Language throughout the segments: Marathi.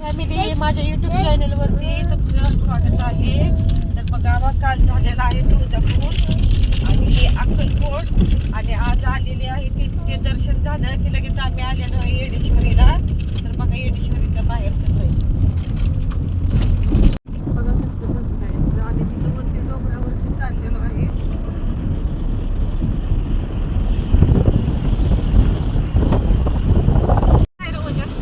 फॅमिली माझ्या युट्यूब चॅनल वरती तुमचं स्वागत आहे. तर बघा मग काल झालेला आहे तुळजापूर आणि हे अक्कलकोट. आणि आज आलेले आहे तिथे ते दर्शन झालं की लगेच आम्ही आलेलो आहे येडेश्वरीला तर बघा येडेश्वरीच्या बाहेर कसं आहे बघा कसं कसं आहे तर आम्ही तिथं वरती डोंगरावरती चाललेलो आहे काय रे ओजस?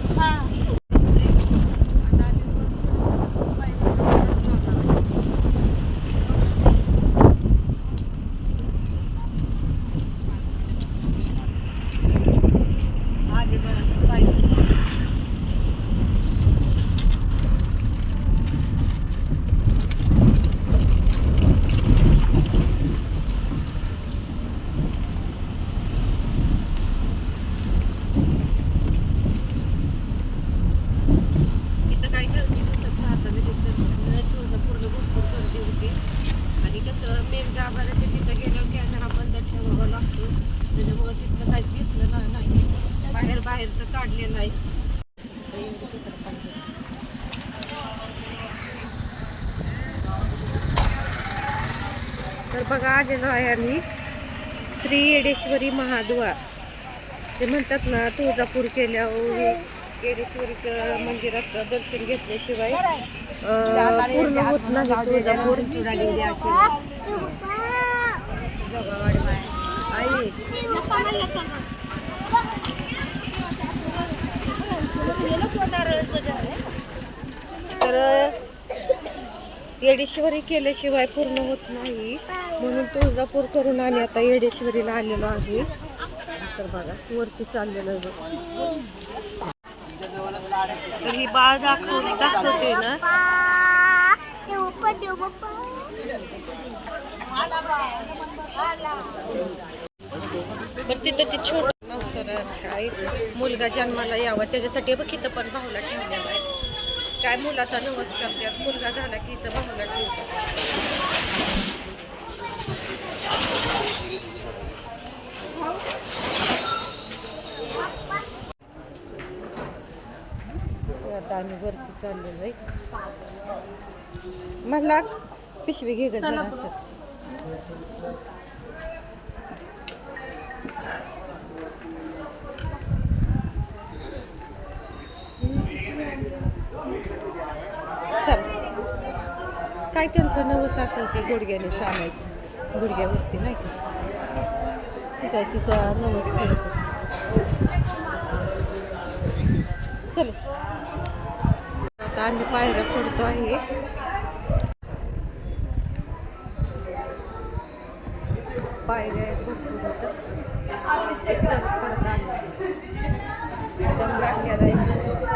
इथं काय गर्दी दिसत राहतं लगेच दर्शन तुळजापूरला भरपूर गर्दी होती आणि कसं मेन गाभाऱ्याच्या तिथं गेल्यावर कॅमेरा बंद ठेवावा लागतो. त्याच्यामुळं म्हणजे तिथलं काहीच घेतलं ना- नाही बाहेर बाहेरचं काढलेलं आहे. तर तर बघा आलेलो आहे आम्ही. श्री येडेश्वरी महाद्वार. ते म्हणतात ना तुळजापूर केल्यावर येडेश्वरीच्या मंदिरात दर्शन घेतल्याशिवाय पूर्ण होत नाही तुळजापूर आई तर येडेश्वरी केल्याशिवाय पूर्ण होत नाही. म्हणून तुळजापूर करून आम्ही आता येडेश्वरीला आलेलो आहे. तर बघा वरती चाललेलो आहे. तर ही बाळ दाखव दाखवते ना. बरं तिथं ते छोट काय मुलगा जन्माला यावा त्याच्यासाठी बघ इथं पण भाऊला ठेवलेला आहे. काय मुलाचा नवस करतात मुलगा झाला की इथं भाऊला ठेवतात. आम्ही वरती चाललेलो आहे. मला पिशवी घे गं जरा असं. काय त्यांचं नवस असेल ते गुडघ्याने चालायचं. गुडघ्यावरती नाही का? ठीक आहे तिथं नवस करत चल. आता आम्ही पायऱ्या फोडतो आहे. पायऱ्या आहेत लागलेला इथं.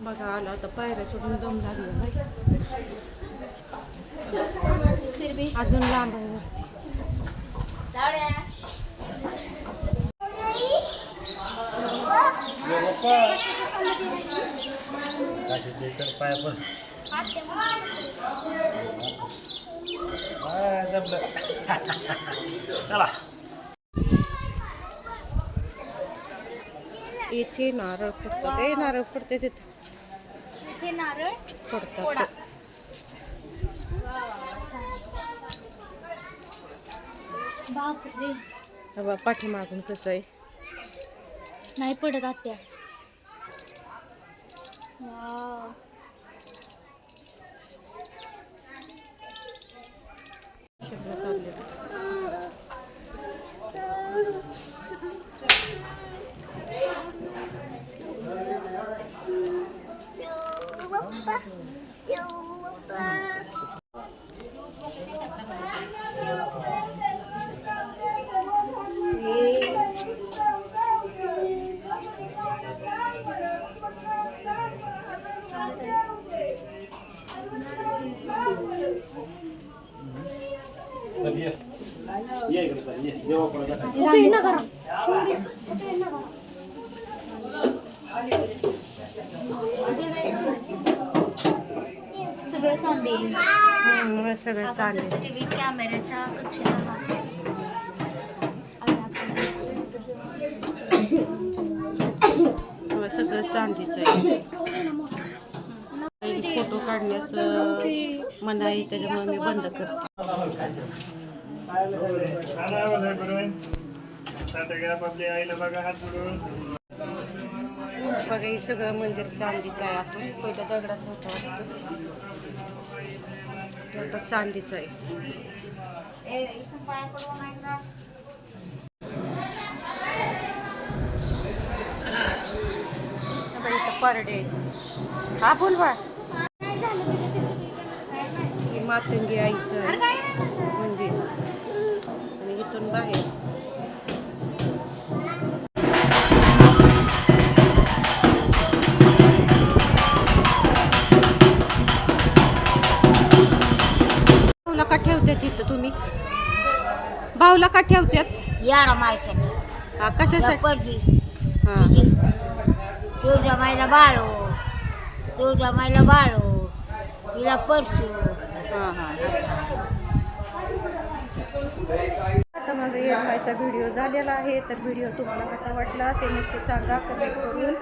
बघा आला आता पायऱ्या चढून दम लागलेला आहे अजून लांब आहे वरती काशीचे तर पाय पण हा, जमलं चला इथे नारळ फुटतात. ए नारळ फुटते तिथे इथे नारळ फुटतात. बापरे. बाबा पाठीमागून कसं आहे? नाही पडत आत्या वाव. सगळं चांदी सगळं चालेल कॅमेऱ्याच्या कक्षेला सगळं चांदीचं आहे. फोटो काढण्याचं मनाई त्याच्यामुळे मी बंद करते. बघा हे सगळं मंदिर चांदीचं आहे आपण पहिलं दगडात होतं. ते आता चांदीचं आहे. इथं परडे हा बोलवा. मातंगी आईचं अरे काय नाही झालं. मंदिर इथून बाहेर भाऊला का ठेवतात इथं तुम्ही? भाऊला का ठेवतात यार मायसाठी हा कशासाठी? पडली हा. तो जमायला बाळो तो जमायला बाळो तिला परसू हा हा. आता व्हिडिओ झालेला आहे. तर व्हिडिओ तुम्हाला कसा वाटला ते नक्की सांगा कमेंट करून.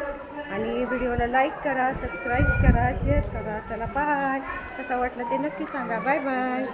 आणि व्हिडिओला लाईक करा सबस्क्राईब करा शेअर करा. चला बाय कसा वाटला ते नक्की सांगा. Bye bye